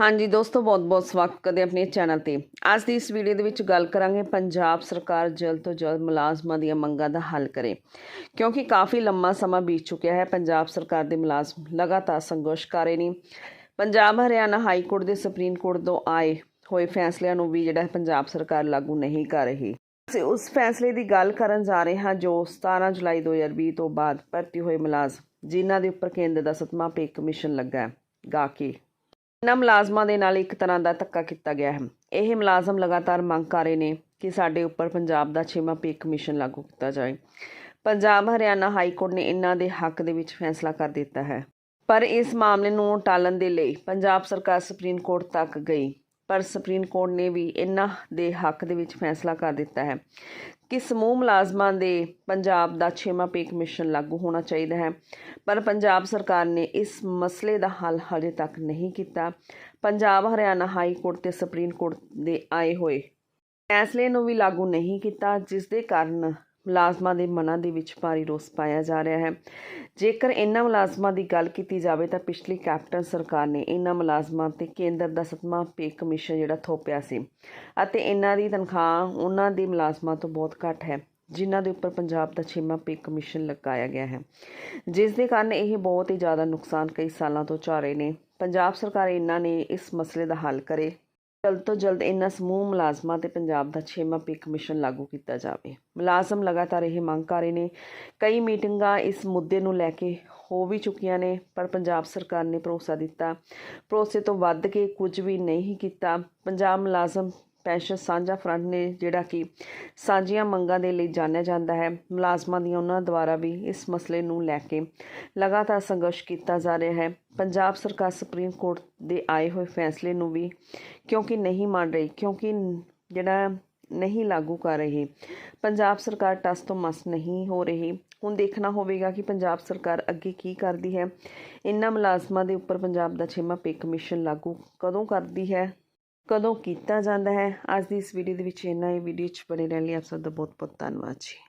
ਹਾਂਜੀ ਦੋਸਤੋ, ਬਹੁਤ-ਬਹੁਤ ਸਵਾਗਤ ਕਰਦੇ ਆਪਣੇ ਚੈਨਲ ਤੇ। ਅੱਜ ਦੀ ਇਸ ਵੀਡੀਓ ਦੇ ਵਿੱਚ ਗੱਲ ਕਰਾਂਗੇ ਪੰਜਾਬ ਸਰਕਾਰ ਜਲਦ ਤੋਂ ਜਲਦ ਮੁਲਾਜ਼ਮਾਂ ਦੀਆਂ ਮੰਗਾਂ ਦਾ ਹੱਲ ਕਰੇ। ਕਿਉਂਕਿ ਕਾਫੀ ਲੰਮਾ ਸਮਾਂ ਬੀਤ ਚੁੱਕਿਆ ਹੈ, ਪੰਜਾਬ ਸਰਕਾਰ ਦੇ ਮੁਲਾਜ਼ਮ ਲਗਾਤਾਰ ਸੰਘਰਸ਼ ਕਰ ਰਹੇ ਨੇ। ਪੰਜਾਬ, ਹਰਿਆਣਾ ਹਾਈ ਕੋਰਟ ਦੇ ਸੁਪਰੀਮ ਕੋਰਟ ਤੋਂ ਆਏ ਹੋਏ ਫੈਸਲਿਆਂ ਨੂੰ ਵੀ ਜਿਹੜਾ ਪੰਜਾਬ ਸਰਕਾਰ ਲਾਗੂ ਨਹੀਂ ਕਰ ਰਹੀ। ਅਸੀਂ ਉਸ ਫੈਸਲੇ ਦੀ ਗੱਲ ਕਰਨ ਜਾ ਰਹੇ ਹਾਂ ਜੋ 17 ਜੁਲਾਈ 2020 ਤੋਂ ਬਾਅਦ ਭਰਤੀ ਹੋਏ ਮੁਲਾਜ਼ਮ, ਜਿਨ੍ਹਾਂ ਦੇ ਉੱਪਰ ਕੇਂਦਰ ਦਾ ਸਤਮਾ ਪੇ ਕਮਿਸ਼ਨ ਲੱਗਾ ਹੈ। ਗਾਕੀ ਇਹਨਾਂ ਮੁਲਾਜ਼ਮਾਂ ਦੇ ਨਾਲ ਇੱਕ ਤਰ੍ਹਾਂ ਦਾ ਧੱਕਾ ਕੀਤਾ ਗਿਆ ਹੈ। ਇਹ ਮੁਲਾਜ਼ਮ ਲਗਾਤਾਰ ਮੰਗ ਕਰ ਰਹੇ ਨੇ ਕਿ ਸਾਡੇ ਉੱਪਰ ਪੰਜਾਬ ਦਾ ਛੇਵਾਂ ਪੇ ਕਮਿਸ਼ਨ ਲਾਗੂ ਕੀਤਾ ਜਾਏ। ਪੰਜਾਬ ਹਰਿਆਣਾ ਹਾਈ ਕੋਰਟ ਨੇ ਇਹਨਾਂ ਦੇ ਹੱਕ ਦੇ ਵਿੱਚ ਫੈਸਲਾ ਕਰ ਦਿੱਤਾ ਹੈ। ਪਰ ਇਸ ਮਾਮਲੇ ਨੂੰ ਟਾਲਣ ਦੇ ਲਈ ਪੰਜਾਬ ਸਰਕਾਰ ਸੁਪਰੀਮ ਕੋਰਟ ਤੱਕ ਗਈ। ਪਰ ਸੁਪਰੀਮ ਕੋਰਟ ਨੇ ਵੀ ਇਹਨਾਂ ਦੇ ਹੱਕ ਦੇ ਵਿੱਚ ਫੈਸਲਾ ਕਰ ਦਿੱਤਾ ਹੈ। ਕਿ ਸਮੂਹ ਮੁਲਾਜ਼ਮਾਂ ਦੇ ਪੰਜਾਬ ਦਾ ਛੇਵਾਂ ਪੇ ਕਮਿਸ਼ਨ ਲਾਗੂ ਹੋਣਾ ਚਾਹੀਦਾ ਹੈ। ਪਰ ਪੰਜਾਬ ਸਰਕਾਰ ਨੇ ਇਸ ਮਸਲੇ ਦਾ ਹੱਲ ਹਜੇ ਤੱਕ ਨਹੀਂ ਕੀਤਾ। ਪੰਜਾਬ, ਹਰਿਆਣਾ ਹਾਈ ਕੋਰਟ ਤੇ ਸੁਪਰੀਮ ਕੋਰਟ ਦੇ ਆਏ ਹੋਏ ਫੈਸਲੇ ਨੂੰ ਵੀ ਲਾਗੂ ਨਹੀਂ ਕੀਤਾ, ਜਿਸ ਦੇ ਕਾਰਨ ਮੁਲਾਜ਼ਮਾਂ ਦੇ ਮਨਾਂ ਦੇ ਵਿੱਚ ਭਾਰੀ ਰੋਸ ਪਾਇਆ ਜਾ ਰਿਹਾ ਹੈ। ਜੇਕਰ ਇਹਨਾਂ ਮੁਲਾਜ਼ਮਾਂ ਦੀ ਗੱਲ ਕੀਤੀ ਜਾਵੇ ਤਾਂ ਪਿਛਲੀ ਕੈਪਟਨ ਸਰਕਾਰ ਨੇ ਇਹਨਾਂ ਮੁਲਾਜ਼ਮਾਂ ਤੇ ਕੇਂਦਰ ਦਾ ਸਤਵਾਂ ਪੇ ਕਮਿਸ਼ਨ ਜਿਹੜਾ ਥੋਪਿਆ ਸੀ ਅਤੇ ਇਹਨਾਂ ਦੀ ਤਨਖਾਹ ਉਹਨਾਂ ਦੇ ਮੁਲਾਜ਼ਮਾਂ ਤੋਂ ਬਹੁਤ ਘੱਟ ਹੈ, ਜਿਨ੍ਹਾਂ ਦੇ ਉੱਪਰ ਪੰਜਾਬ ਦਾ ਛੇਵਾਂ ਪੇ ਕਮਿਸ਼ਨ ਲਗਾਇਆ ਗਿਆ ਹੈ। ਜਿਸ ਦੇ ਕਾਰਨ ਇਹ ਬਹੁਤ ਹੀ ਜ਼ਿਆਦਾ ਨੁਕਸਾਨ ਕਈ ਸਾਲਾਂ ਤੋਂ ਝਾ ਰਹੇ ਨੇ। ਪੰਜਾਬ ਸਰਕਾਰ ਇਹਨਾਂ ਨੇ ਇਸ ਮਸਲੇ ਦਾ ਹੱਲ ਕਰੇ ਜਲਦ ਤੋਂ ਜਲਦ ਇਹਨਾਂ ਸਮੂਹ ਮੁਲਾਜ਼ਮਾਂ ਤੇ ਪੰਜਾਬ ਦਾ ਛੇਵਾਂ ਪੇ ਕਮਿਸ਼ਨ ਲਾਗੂ ਕੀਤਾ ਜਾਵੇ। ਮੁਲਾਜ਼ਮ ਲਗਾਤਾਰ ਇਹ ਮੰਗ ਕਰ ਰਹੇ ਨੇ। ਕਈ ਮੀਟਿੰਗਾਂ ਇਸ ਮੁੱਦੇ ਨੂੰ ਲੈ ਕੇ ਹੋ ਵੀ ਚੁੱਕੀਆਂ ਨੇ, ਪਰ ਪੰਜਾਬ ਸਰਕਾਰ ਨੇ ਭਰੋਸਾ ਦਿੱਤਾ। ਭਰੋਸੇ ਤੋਂ ਵੱਧ ਕੇ ਕੁਝ ਵੀ ਨਹੀਂ ਕੀਤਾ। ਪੰਜਾਬ ਮੁਲਾਜ਼ਮ ਪੈਨਸ਼ਨ ਸਾਂਝਾ ਫਰੰਟ ਨੇ ਜਿਹੜਾ ਕਿ ਸਾਂਝੀਆਂ ਮੰਗਾਂ ਦੇ ਲਈ ਜਾਣਿਆ ਜਾਂਦਾ ਹੈ। ਮੁਲਾਜ਼ਮਾਂ ਦੀਆਂ ਉਹਨਾਂ ਦੁਆਰਾ ਵੀ ਇਸ ਮਸਲੇ ਨੂੰ ਲੈ ਕੇ ਲਗਾਤਾਰ ਸੰਘਰਸ਼ ਕੀਤਾ ਜਾ ਰਿਹਾ ਹੈ। ਪੰਜਾਬ ਸਰਕਾਰ ਸੁਪਰੀਮ ਕੋਰਟ ਦੇ ਆਏ ਹੋਏ ਫੈਸਲੇ ਨੂੰ ਵੀ ਕਿਉਂਕਿ ਨਹੀਂ ਮੰਨ ਰਹੀ, ਕਿਉਂਕਿ ਜਿਹੜਾ ਨਹੀਂ ਲਾਗੂ ਕਰ ਰਹੀ, ਪੰਜਾਬ ਸਰਕਾਰ ਟਸ ਤੋਂ ਮਸ ਨਹੀਂ ਹੋ ਰਹੀ। ਹੁਣ ਦੇਖਣਾ ਹੋਵੇਗਾ ਕਿ ਪੰਜਾਬ ਸਰਕਾਰ ਅੱਗੇ ਕੀ ਕਰਦੀ ਹੈ। ਇਨ੍ਹਾਂ ਮੁਲਾਜ਼ਮਾਂ ਦੇ ਉੱਪਰ ਪੰਜਾਬ ਦਾ ਛੇਵਾਂ ਪੇ ਕਮਿਸ਼ਨ ਲਾਗੂ ਕਦੋਂ ਕਰਦੀ ਹੈ? ਕਦੋਂ ਕੀਤਾ ਜਾਂਦਾ ਹੈ? ਅੱਜ ਦੀ ਇਸ ਵੀਡੀਓ ਦੇ ਵਿੱਚ ਇੰਨਾ ਹੀ ਵੀਡੀਓ 'ਚ ਬਣੇ ਰਹਿਣ ਲਈ ਆਪ ਸਭ ਦਾ ਬਹੁਤ ਬਹੁਤ ਧੰਨਵਾਦ ਜੀ।